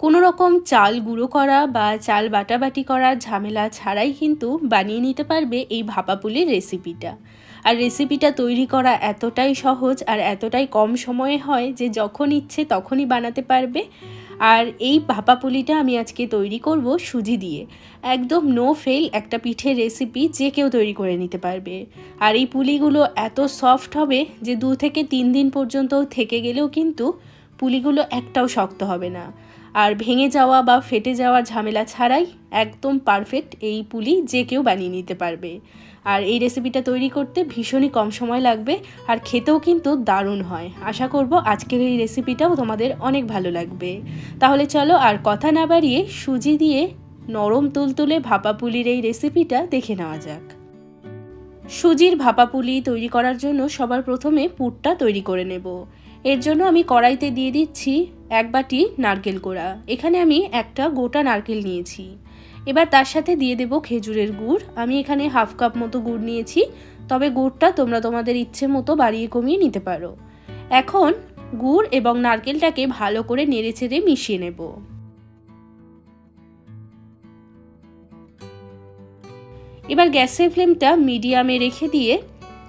কোনো রকম চাল গুঁড়ো করা বা চাল বাটাবাটি করার ঝামেলা ছাড়াই কিন্তু বানিয়ে নিতে পারবে এই ভাপাপুলির রেসিপিটা। আর রেসিপিটা তৈরি করা এতটাই সহজ আর এতটাই কম সময়ে হয় যে যখন ইচ্ছে তখনই বানাতে পারবে। আর এই ভাপাপুলিটা আমি আজকে তৈরি করব সুজি দিয়ে। একদম নো ফেল একটা পিঠের রেসিপি যে কেউ তৈরি করে নিতে পারবে। আর এই পুলিগুলো এত সফট হবে যে দু থেকে তিন দিন পর্যন্ত থেকে গেলেও কিন্তু পুলিগুলো একটাও শক্ত হবে না। আর ভেঙে যাওয়া বা ফেটে যাওয়ার ঝামেলা ছাড়াই একদম পারফেক্ট এই পুলি যে কেউ বানিয়ে নিতে পারবে। আর এই রেসিপিটা তৈরি করতে ভীষণই কম সময় লাগবে আর খেতেও কিন্তু দারুণ হয়। আশা করব আজকের এই রেসিপিটাও তোমাদের অনেক ভালো লাগবে। তাহলে চলো আর কথা না বাড়িয়ে সুজি দিয়ে নরম তুলতুলে ভাপা পুলির এই রেসিপিটা দেখে নেওয়া যাক। সুজির ভাপা পুলি তৈরি করার জন্য সবার প্রথমে পুরটা তৈরি করে নেব। এর জন্য আমি কড়াইতে দিয়ে দিচ্ছি এক বাটি নারকেল কোড়া। এখানে আমি একটা গোটা নারকেল নিয়েছি। এবার তার সাথে দিয়ে দেব খেজুরের গুড়। আমি এখানে হাফ কাপ মতো গুড় নিয়েছি। তবে গুড়টা তোমরা তোমাদের ইচ্ছে মতো বাড়িয়ে কমিয়ে নিতে পারো। এখন গুড় এবং নারকেলটাকে ভালো করে নেড়ে চেড়ে মিশিয়ে নেব। এবার গ্যাসের ফ্লেমটা মিডিয়ামে রেখে দিয়ে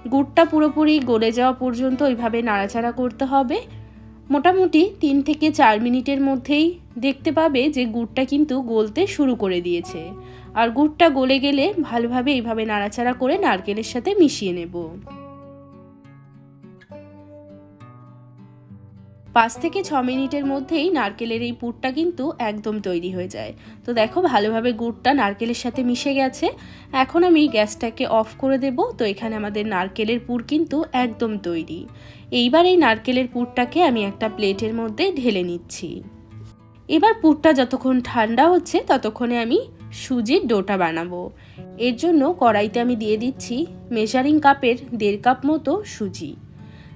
গুড়টা পুরোপুরি গলে যাওয়া পর্যন্ত ওইভাবে নাড়াচাড়া করতে হবে। মোটামুটি তিন থেকে চার মিনিটের মধ্যেই দেখতে পাবে যে গুড়টা কিন্তু গলতে শুরু করে দিয়েছে। আর গুড়টা গলে গেলে ভালোভাবে এইভাবে নাড়াচাড়া করে নারকেলের সাথে মিশিয়ে নেব। পাঁচ থেকে ছ মিনিটের মধ্যেই নারকেলের এই পুরটা কিন্তু একদম তৈরি হয়ে যায়। তো দেখো, ভালোভাবে গুড়টা নারকেলের সাথে মিশে গেছে। এখন আমি গ্যাসটাকে অফ করে দেব। তো এখানে আমাদের নারকেলের পুর কিন্তু একদম তৈরি। এইবার এই নারকেলের পুরটাকে আমি একটা প্লেটের মধ্যে ঢেলে নিচ্ছি। এবার পুরটা যতক্ষণ ঠান্ডা হচ্ছে, ততক্ষণে আমি সুজির ডোটা বানাবো। এর জন্য কড়াইতে আমি দিয়ে দিচ্ছি মেজারিং কাপের দেড় কাপ মতো সুজি।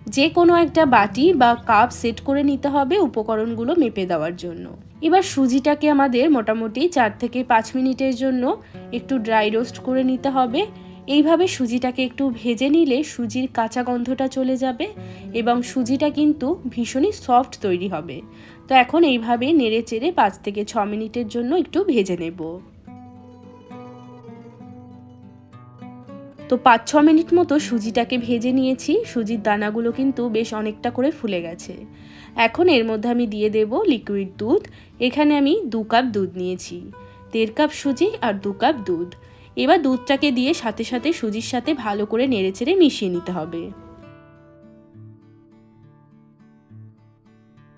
যে কোনো একটা বাটি বা কাপ সেট করে নিতে হবে উপকরণগুলো মেপে দেওয়ার জন্য। এবার সুজিটাকে আমাদের মোটামুটি চার থেকে পাঁচ মিনিটের জন্য একটু ড্রাই রোস্ট করে নিতে হবে। এইভাবে সুজিটাকে একটু ভেজে নিলে সুজির কাঁচা গন্ধটা চলে যাবে এবং সুজিটা কিন্তু ভীষণই সফট তৈরি হবে। তো এখন এইভাবে নেড়ে চেড়ে পাঁচ থেকে ছ মিনিটের জন্য একটু ভেজে নেব। তো পাঁচ, ছ মিনিট মতো সুজিটাকে ভেজে নিয়েছি। সুজির দানাগুলো কিন্তু বেশ অনেকটা করে ফুলে গেছে। এখন এর মধ্যে আমি দিয়ে দেব লিকুইড দুধ। এখানে আমি দু কাপ দুধ নিয়েছি। দেড় কাপ সুজি আর দু কাপ দুধ। এবার দুধটাকে দিয়ে সাথে সাথে সুজির সাথে ভালো করে নেড়েচেড়ে মিশিয়ে নিতে হবে।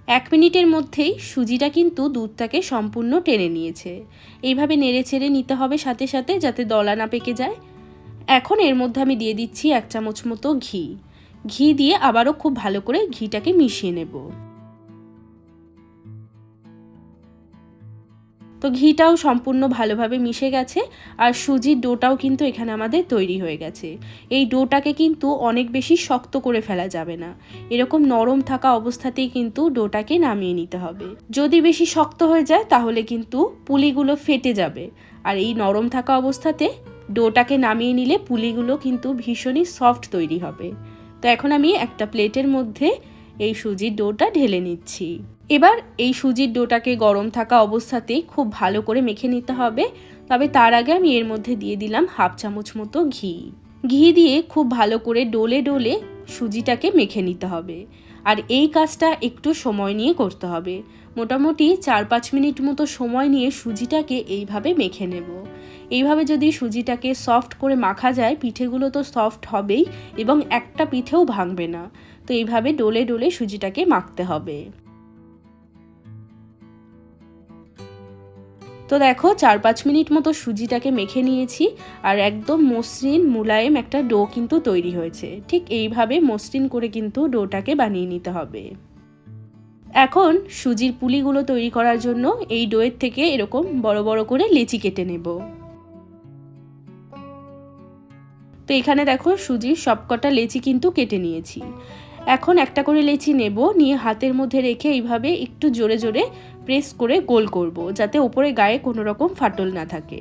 এক মিনিটের মধ্যেই সুজিটা কিন্তু দুধটাকে সম্পূর্ণ টেনে নিয়েছে। এইভাবে নেড়ে ছেড়ে নিতে হবে সাথে সাথে যাতে দলা না পেকে যায়। এখন এর মধ্যে আমি দিয়ে দিচ্ছি এক চামচ মতো ঘি। ঘি দিয়ে আবারও খুব ভালো করে ঘিটাকে মিশিয়ে নেব। তো ঘিটাও সম্পূর্ণ ভালোভাবে মিশে গেছে আর সুজির ডোটাও কিন্তু এখানে আমাদের তৈরি হয়ে গেছে। এই ডোটাকে কিন্তু অনেক বেশি শক্ত করে ফেলা যাবে না। এরকম নরম থাকা অবস্থাতেই কিন্তু ডোটাকে নামিয়ে নিতে হবে। যদি বেশি শক্ত হয়ে যায় তাহলে কিন্তু পুলিগুলো ফেটে যাবে। আর এই নরম থাকা অবস্থাতে ডোটাকে নামিয়ে নিলে পুলিগুলো কিন্তু ভীষণই সফট তৈরি হবে। তো এখন আমি একটা প্লেটের মধ্যে এই সুজির ডোটা ঢেলে নিচ্ছি। এবার এই সুজির ডোটাকে গরম থাকা অবস্থাতেই খুব ভালো করে মেখে নিতে হবে। তবে তার আগে আমি এর মধ্যে দিয়ে দিলাম হাফ চামচ মতো ঘি। ঘি দিয়ে খুব ভালো করে ডোলে ডোলে সুজিটাকে মেখে নিতে হবে। আর এই কাজটা একটু সময় নিয়ে করতে হবে। মোটামুটি চার পাঁচ মিনিট মতো সময় নিয়ে সুজিটাকে এইভাবে মেখে নেব। এইভাবে যদি সুজিটাকে সফট করে মাখা যায়, পিঠেগুলো তো সফট হবেই এবং একটা পিঠেও ভাঙবে না। তো এইভাবে ডোলে ডোলে সুজিটাকে মাখতে হবে। তো দেখো, চার পাঁচ মিনিট মতো সুজিটাকে মেখে নিয়েছি আর একদম মসৃণ মুলায়েম একটা ডো কিন্তু তৈরি হয়েছে। ঠিক এইভাবে মসৃণ করে কিন্তু ডোটাকে বানিয়ে নিতে হবে। এখন সুজির পুলিগুলো তৈরি করার জন্য এই ডোয়ের থেকে এরকম বড় বড় করে লেচি কেটে নেব। তো এখানে দেখো, সুজির সবকটা লেচি কিন্তু কেটে নিয়েছি। এখন একটা করে লেচি নেব, নিয়ে হাতের মধ্যে রেখে এইভাবে একটু জোরে জোরে প্রেস করে গোল করব, যাতে ওপরে গায়ে কোনো রকম ফাটল না থাকে।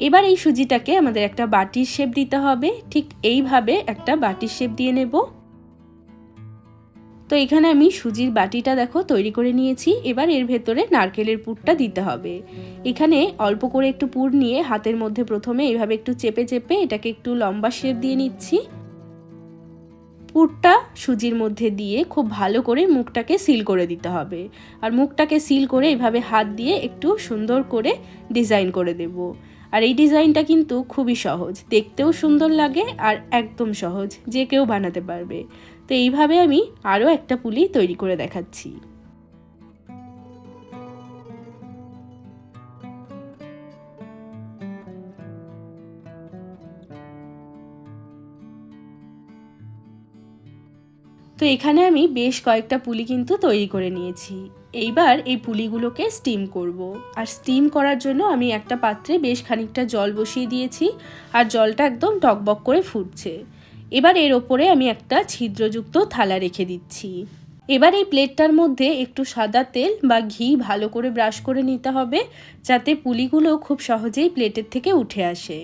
এবার এই সুজিটাকে আমাদের একটা বাটির শেপ দিতে হবে। ঠিক এইভাবে একটা বাটির শেপ দিয়ে নেব। তো এখানে আমি সুজির বাটিটা দেখো তৈরি করে নিয়েছি। এবার এর ভেতরে নারকেলের পুরটা দিতে হবে। এখানে অল্প করে একটু পুর নিয়ে হাতের মধ্যে প্রথমে এইভাবে একটু চেপে চেপে এটাকে একটু লম্বা শেপ দিয়ে নিচ্ছি। পুরটা সুজির মধ্যে দিয়ে খুব ভালো করে মুখটাকে সিল করে দিতে হবে। আর মুখটাকে সিল করে এভাবে হাত দিয়ে একটু সুন্দর করে ডিজাইন করে দেব। আর এই ডিজাইনটা কিন্তু খুবই সহজ। দেখতেও সুন্দর লাগে আর একদম সহজ। যে কেউ বানাতে পারবে। তো এইভাবে আমি আরও একটা পুলি তৈরি করে দেখাচ্ছি। তো এখানে আমি বেশ কয়েকটা পুলি কিন্তু তৈরি করে নিয়েছি। এইবার এই পুলিগুলোকে স্টিম করব। আর স্টিম করার জন্য আমি একটা পাত্রে বেশ খানিকটা জল বসিয়ে দিয়েছি আর জলটা একদম টকবক করে ফুটছে। এবার এর ওপরে আমি একটা ছিদ্রযুক্ত থালা রেখে দিচ্ছি। এবার এই প্লেটটার মধ্যে একটু সাদা তেল বা ঘি ভালো করে ব্রাশ করে নিতে হবে, যাতে পুলিগুলো খুব সহজেই প্লেটের থেকে উঠে আসে।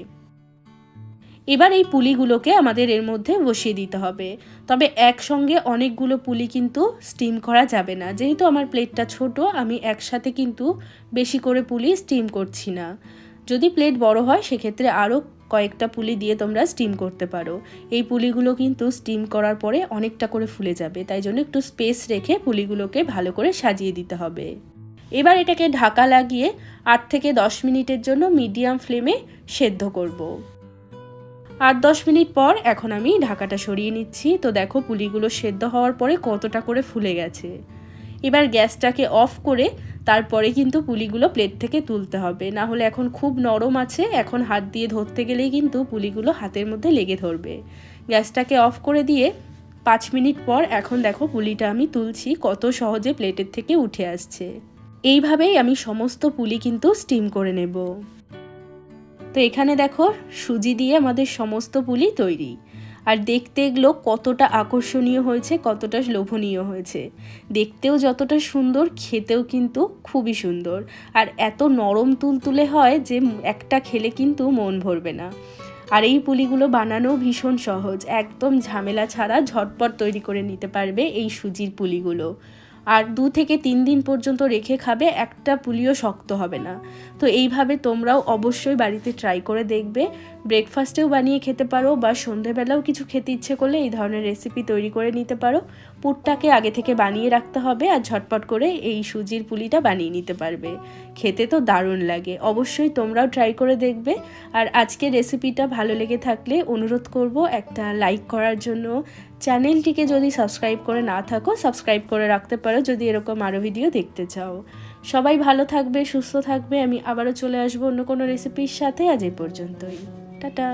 এবার এই পুলিগুলোকে আমাদের এর মধ্যে বসিয়ে দিতে হবে। তবে একসঙ্গে অনেকগুলো পুলি কিন্তু স্টিম করা যাবে না। যেহেতু আমার প্লেটটা ছোট, আমি একসাথে কিন্তু বেশি করে পুলি স্টিম করছি না। যদি প্লেট বড় হয়, সেক্ষেত্রে আরও কয়েকটা পুলি দিয়ে তোমরা স্টিম করতে পারো। এই পুলিগুলো কিন্তু স্টিম করার পরে অনেকটা করে ফুলে যাবে। তাই জন্য একটু স্পেস রেখে পুলিগুলোকে ভালো করে সাজিয়ে দিতে হবে। এবার এটাকে ঢাকা লাগিয়ে আট থেকে দশ মিনিটের জন্য মিডিয়াম ফ্লেমে সেদ্ধ করব। আট দশ মিনিট পর এখন আমি ঢাকাটা সরিয়ে নিচ্ছি। তো দেখো পুলিগুলো সেদ্ধ হওয়ার পরে কতটা করে ফুলে গেছে। এবার গ্যাসটাকে অফ করে তারপরে কিন্তু পুলিগুলো প্লেট থেকে তুলতে হবে। না হলে এখন খুব নরম আছে। এখন হাত দিয়ে ধরতে গেলেই কিন্তু পুলিগুলো হাতের মধ্যে লেগে ধরবে। গ্যাসটাকে অফ করে দিয়ে পাঁচ মিনিট পর এখন দেখো পুলিটা আমি তুলছি। কত সহজে প্লেটের থেকে উঠে আসছে। এইভাবেই আমি সমস্ত পুলি কিন্তু স্টিম করে নেব। তো এখানে দেখো, সুজি দিয়ে আমাদের সমস্ত পুলি তৈরি। আর দেখতে এগুলো কতটা আকর্ষণীয় হয়েছে, কতটা লোভনীয় হয়েছে। দেখতেও যতটা সুন্দর, খেতেও কিন্তু খুবই সুন্দর। আর এত নরম তুলতুলে হয় যে একটা খেলে কিন্তু মন ভরবে না। আর এই পুলিগুলো বানানো ভীষণ সহজ। একদম ঝামেলা ছাড়া ঝটপট তৈরি করে নিতে পারবে এই সুজির পুলিগুলো। আর দু থেকে তিন দিন পর্যন্ত রেখে খাবে, একটা পুলিও শক্ত হবে না। তো এইভাবে তোমরাও অবশ্যই বাড়িতে ট্রাই করে দেখবে। ব্রেকফাস্টেও বানিয়ে খেতে পারো বা সন্ধেবেলাও কিছু খেতে ইচ্ছে করলে এই ধরনের রেসিপি তৈরি করে নিতে পারো। পুরটাকে আগে থেকে বানিয়ে রাখতে হবে আর ঝটপট করে এই সুজির পুলিটা বানিয়ে নিতে পারবে। খেতে তো দারুণ লাগে। অবশ্যই তোমরাও ট্রাই করে দেখবে। আর আজকে রেসিপিটা ভালো লেগে থাকলে অনুরোধ করব একটা লাইক করার জন্য। চ্যানেলটিকে যদি সাবস্ক্রাইব করে না থাকো সাবস্ক্রাইব করে রাখতে পারো যদি এরকম আরও ভিডিও দেখতে চাও। সবাই ভালো থাকবে, সুস্থ থাকবে। আমি আবারও চলে আসব অন্য কোনো রেসিপির সাথে। আজ এই পর্যন্তই। টাটা।